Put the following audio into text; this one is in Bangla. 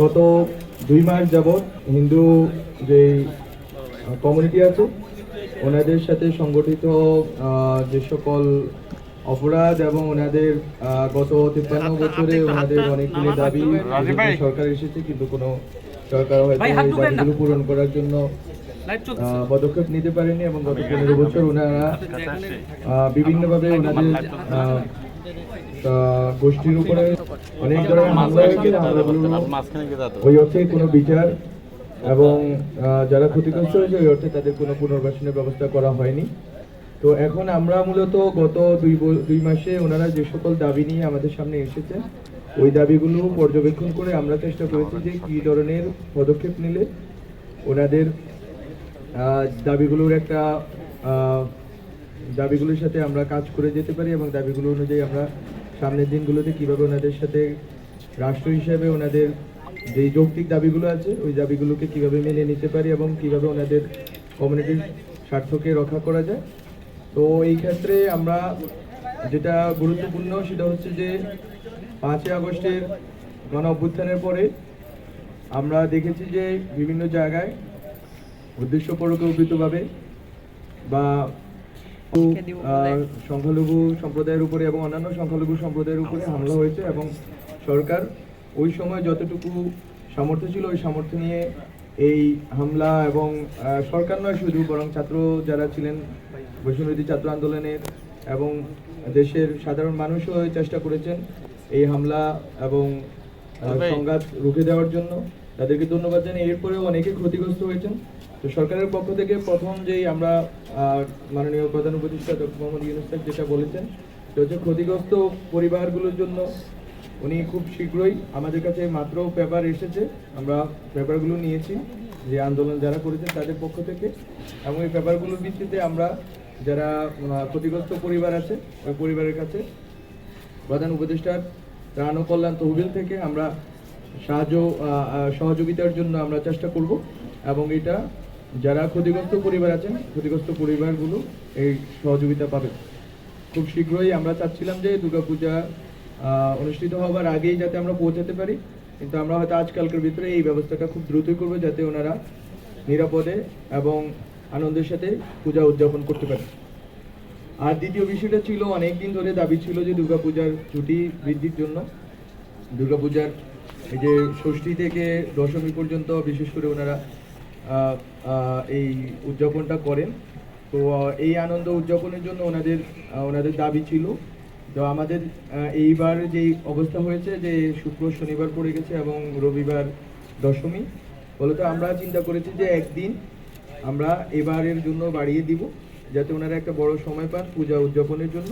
গত দুই মাস যাবৎ হিন্দু যে কমিউনিটি আছে ওনাদের সাথে সংগঠিত যে সকল অপরাধ এবং ওনাদের গত তিপ্পান্ন বছরে ওনাদের অনেকগুলি দাবি সরকার এসেছে কিন্তু কোনো সরকার হয়তো এই দাবিগুলো পূরণ করার জন্য পদক্ষেপ নিতে পারেনি এবং গত পনেরো বছর ওনারা বিভিন্নভাবে ওনাদের গোষ্ঠীর উপরে অনেক ধরনের হামলা হয়েছে মাঝখানে ওই অর্থে কোনো বিচার এবং যারা ক্ষতিগ্রস্ত হয়েছে ওই অর্থে তাদের কোনো পুনর্বাসনের ব্যবস্থা করা হয়নি। তো এখন আমরা মূলত গত দুই দুই মাসে ওনারা যে সকল দাবি নিয়ে আমাদের সামনে এসেছে ওই দাবিগুলো পর্যবেক্ষণ করে আমরা চেষ্টা করেছি যে কী ধরনের পদক্ষেপ নিলে ওনাদের দাবিগুলোর একটা আহ, দাবিগুলোর সাথে আমরা কাজ করে যেতে পারি এবং দাবিগুলো অনুযায়ী আমরা সামনের দিনগুলোতে কীভাবে ওনাদের সাথে রাষ্ট্র হিসেবে ওনাদের যে যৌক্তিক দাবিগুলো আছে, ওই দাবিগুলোকে কীভাবে মেনে নিতে পারি এবং কীভাবে ওনাদের কমিউনিটির স্বার্থকে রক্ষা করা যায়। তো এই ক্ষেত্রে আমরা যেটা গুরুত্বপূর্ণ সেটা হচ্ছে যে, পাঁচই আগস্টের গণ অভ্যুত্থানের পরে আমরা দেখেছি যে বিভিন্ন জায়গায় উদ্দেশ্য পরিকল্পিতভাবে বা সংখ্যালঘু সম্প্রদায়ের উপরে এবং অন্যান্য সংখ্যালঘু সম্প্রদায়ের উপরে হামলা হয়েছে এবং সরকার ওই সময় যতটুকু সামর্থ্য ছিল ওই সামর্থ্য নিয়ে এই হামলা এবং সরকার নয় শুধু বরং ছাত্র যারা ছিলেন বৈষ্ণবী ছাত্র আন্দোলনের এবং দেশের সাধারণ মানুষও চেষ্টা করেছেন এই হামলা এবং সংঘাত রুখে দেওয়ার জন্য। তাদেরকে ধন্যবাদ জানাই এরপরেও অনেকে ক্ষতিগ্রস্ত হয়েছেন। তো সরকারের পক্ষ থেকে প্রথম যেই আমরা মাননীয় প্রধান উপদেষ্টা ডক্টর মোহাম্মদ ইউনুস যেটা বলেছেন, সেটা হচ্ছে ক্ষতিগ্রস্ত পরিবারগুলোর জন্য উনি খুব শীঘ্রই আমাদের কাছে মাত্র পেপার এসেছে, আমরা পেপারগুলো নিয়েছি, যে আন্দোলন যারা করেছেন তাদের পক্ষ থেকে, এবং এই পেপারগুলোর ভিত্তিতে আমরা যারা ক্ষতিগ্রস্ত পরিবার আছে, ওই পরিবারের কাছে প্রধান উপদেষ্টার ত্রাণ ও কল্যাণ তহবিল থেকে আমরা সাহায্য সহযোগিতার জন্য আমরা চেষ্টা করব, এবং এটা যারা ক্ষতিগ্রস্ত পরিবার আছেন, ক্ষতিগ্রস্ত পরিবারগুলো এই সহযোগিতা পাবে খুব শীঘ্রই আমরা চাচ্ছিলাম যে দুর্গাপূজা অনুষ্ঠিত হওয়ার আগেই যাতে আমরা পৌঁছাতে পারি, কিন্তু আমরা হয়তো আজকালকার ভিতরে এই ব্যবস্থাটা খুব দ্রুতই করব যাতে ওনারা নিরাপদে এবং আনন্দের সাথে পূজা উদযাপন করতে পারে আর দ্বিতীয় বিষয়টা ছিল অনেক দিন ধরে দাবি ছিল যে দুর্গাপূজার ছুটি বৃদ্ধির জন্য। দুর্গাপূজার এই যে ষষ্ঠী থেকে দশমী পর্যন্ত বিশেষ করে ওনারা এই উদযাপনটা করেন। তো এই আনন্দ উদযাপনের জন্য ওনাদের ওনাদের দাবি ছিল। তো আমাদের এইবার যেই অবস্থা হয়েছে যে শুক্র শনিবার পড়ে গেছে এবং রবিবার দশমী, ফলত আমরা চিন্তা করেছি যে একদিন আমরা এবারের জন্য বাড়িয়ে দিব, যাতে ওনারা একটা বড় সময় পান পূজা উদযাপনের জন্য।